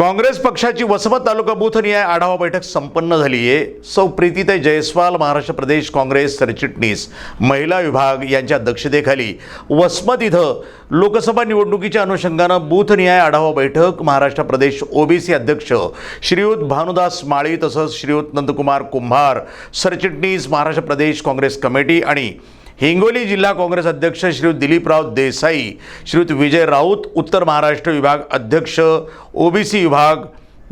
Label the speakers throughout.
Speaker 1: काँग्रेस पक्षाची वसमत तालुका बूथ न्याय आढावा बैठक संपन्न झाली आहे सौ प्रीतीताई जयस्वाल महाराष्ट्र प्रदेश काँग्रेस सरचिटणीस महिला विभाग यांच्या अध्यक्षतेखाली वसमत इथं लोकसभा निवडणुकीच्या अनुषंगानं बूथ न्याय आढावा बैठक महाराष्ट्र प्रदेश ओबीसी अध्यक्ष श्रीयुत भानुदास माळी तसंच श्रीयुत नंदकुमार कुंभार सरचिटणीस महाराष्ट्र प्रदेश काँग्रेस कमिटी आणि हिंगोली जिल्हा काँग्रेस अध्यक्ष श्री दिलीपराव देसाई श्रीयुत विजय राऊत उत्तर महाराष्ट्र विभाग अध्यक्ष ओबीसी विभाग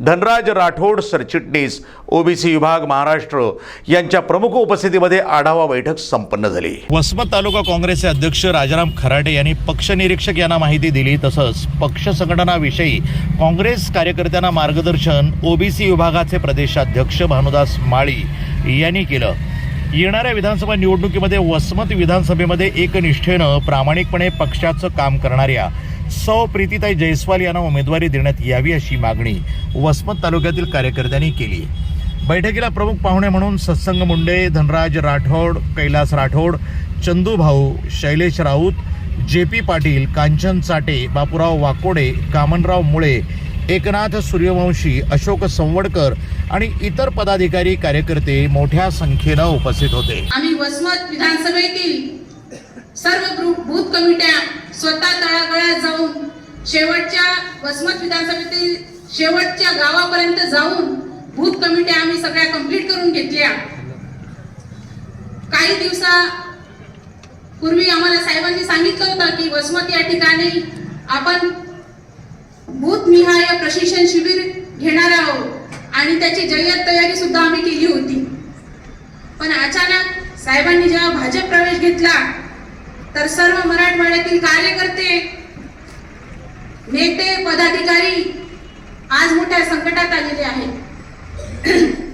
Speaker 1: धनराज राठोड सरचिटणीस ओबीसी विभाग महाराष्ट्र यांच्या प्रमुख उपस्थितीमध्ये आढावा बैठक संपन्न झाली. वसमत तालुका काँग्रेसचे अध्यक्ष राजाराम खराटे यांनी पक्ष निरीक्षक यांना माहिती दिली तसंच पक्ष संघटनाविषयी काँग्रेस कार्यकर्त्यांना मार्गदर्शन ओबीसी विभागाचे प्रदेशाध्यक्ष भानुदास माळी यांनी केलं. येणाऱ्या विधानसभा निवडणुकीमध्ये वसमत विधानसभेमध्ये एकनिष्ठेनं प्रामाणिकपणे पक्षाचं काम करणाऱ्या सौ प्रीतीताई जयस्वाल यांना उमेदवारी देण्यात यावी अशी मागणी वसमत तालुक्यातील कार्यकर्त्यांनी केली बैठकीला प्रमुख पाहुणे म्हणून सत्संग मुंडे धनराज राठोड कैलास राठोड चंदू भाऊ शैलेश राऊत जे पी पाटील कांचन चाटे बापूराव वाकोडे कामनराव मुळे एकनाथ सूर्यवंशी अशोक संवडकर आणि इतर पदाधिकारी कार्यकर्ते मोठ्या संख्येनं उपस्थित होते.
Speaker 2: आम्ही वसमत विधानसभेतील सर्व ग्रुप बूथ कमिट्या स्वतः तळागळात जाऊन शेवटच्या वसमत विधानसभेतील शेवटच्या गावापर्यंत जाऊन बूथ कमिट्या आम्ही सगळ्या कंप्लीट करून घेतल्या. काही दिवसा पूर्वी आम्हाला साहेबांनी सांगितलं होतं की वसमत या ठिकाणी आपण बूथ निहाय प्रशिक्षण शिबिर घेणार आहोत. आणि त्याची जय्यत तयारी सुद्धा आम्ही केली होती. पण अचानक साहेबांनी जेव्हा भाजप प्रवेश घेतला तर सर्व मराठवाड्यातील कार्यकर्ते नेते पदाधिकारी आज मोठ्या संकटात आलेले आहेत.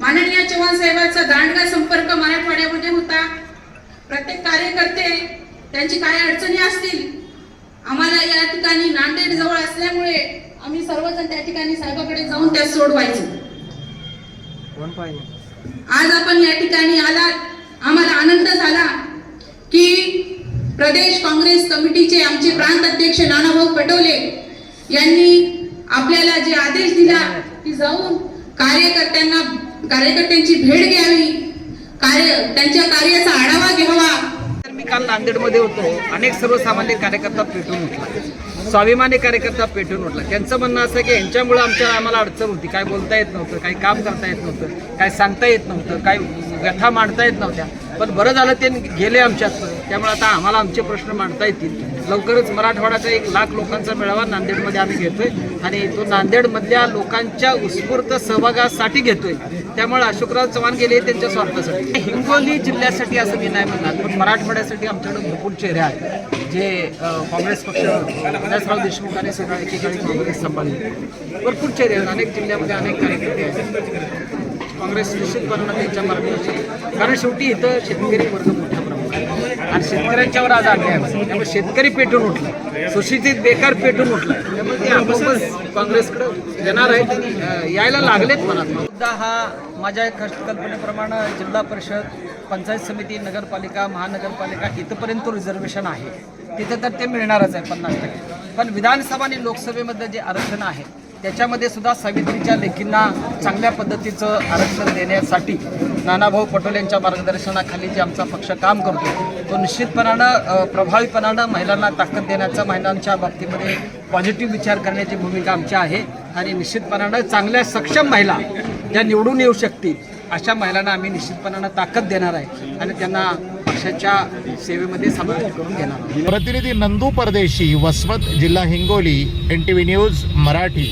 Speaker 2: माननीय चव्हाण साहेबांचा दांडगा संपर्क मराठवाड्यामध्ये होता. प्रत्येक कार्यकर्ते त्यांची काय अडचणी असतील आम्हाला या ठिकाणी नांदेड जवळ असल्यामुळे आम्ही सर्वजण त्या ठिकाणी साहेबाकडे जाऊन त्या सोडवायचो आज आपण या ठिकाणी आलात. आम्हाला आनंद झाला की प्रदेश काँग्रेस कमिटीचे आमचे प्रांत अध्यक्ष नानाभाऊ पटोले यांनी आपल्याला जे आदेश दिला की जाऊन कार्यकर्त्यांना कार्यकर्त्यांची भेट घ्यावी कार्य त्यांच्या कार्याचा आढावा घ्यावा.
Speaker 3: तर मी काल नांदेडमध्ये होतो. अनेक सर्वसामान्य कार्यकर्ता पेटून उठला. स्वाभिमानी कार्यकर्ता पेटून उठला. त्यांचं म्हणणं असं की यांच्यामुळे आमच्या आम्हाला अडचण होती. काय बोलता येत नव्हतं काही काम करता येत नव्हतं काय सांगता येत नव्हतं काय व्यथा मांडता येत नव्हत्या. पण बरं झालं ते गेले आमच्यात. त्यामुळे आता आम्हाला आमचे प्रश्न मांडता येतील. लवकरच मराठवाड्याचा एक लाख लोकांचा मेळावा नांदेडमध्ये आम्ही घेतोय आणि तो नांदेडमधल्या लोकांच्या उत्स्फूर्त सहभागासाठी घेतोय. त्यामुळे अशोकराव चव्हाण गेले त्यांच्या स्वार्थासाठी. हिंगोली जिल्ह्यासाठी असं मी नाही म्हणणार पण मराठवाड्यासाठी आमच्याकडे भरपूर चेहरे आहेत. जे काँग्रेस पक्ष विलासराव देशमुख सगळ्या एकेकाळी काँग्रेस सांभाळले. भरपूर चेहरे आहेत. अनेक जिल्ह्यामध्ये अनेक कार्यकर्ते आहेत. काँग्रेस निश्चितपणे त्यांच्या मार्गदर्शन. कारण शेवटी इथं शेतकरी वर्ग मोठ्या आणि शेतकऱ्यांच्यावर आज अन्याय आहे. त्यामुळे शेतकरी पेटून उठला. सुशिक्षित बेकार पेटून उठला. त्यामुळे ते आपोआपच काँग्रेसकडे येणार आहेत. यायला लागलेत मनात मुद्दा हा माझ्या कल्पनेप्रमाणे जिल्हा परिषद पंचायत समिती नगरपालिका महानगरपालिका इथपर्यंत रिझर्वेशन आहे. तिथं तर ते मिळणारच आहे पन्नास टक्के. पण विधानसभा आणि लोकसभेमध्ये जे आरक्षण आहे त्याच्यामध्ये सुद्धा सावित्रीच्या लेखींना चांगल्या पद्धतीचं आरक्षण देण्यासाठी नानाभाऊ पटोले यांच्या मार्गदर्शनाखाली जे आमचा पक्ष काम करतो तो निश्चितपणानं प्रभावीपणानं महिलांना ताकद देण्याचा महिलांच्या बाबतीमध्ये पॉझिटिव्ह विचार करण्याची भूमिका आमची आहे आणि निश्चितपणानं चांगल्या सक्षम महिला ज्या निवडून येऊ शकतील अशा महिलांना आम्ही निश्चितपणानं ताकद देणार आहे आणि त्यांना पक्षाच्या सेवेमध्ये समाविष्ट करून घेणार
Speaker 1: प्रतिनिधी नंदू परदेशी वसमत जिल्हा Hingoli N T V news Marathi.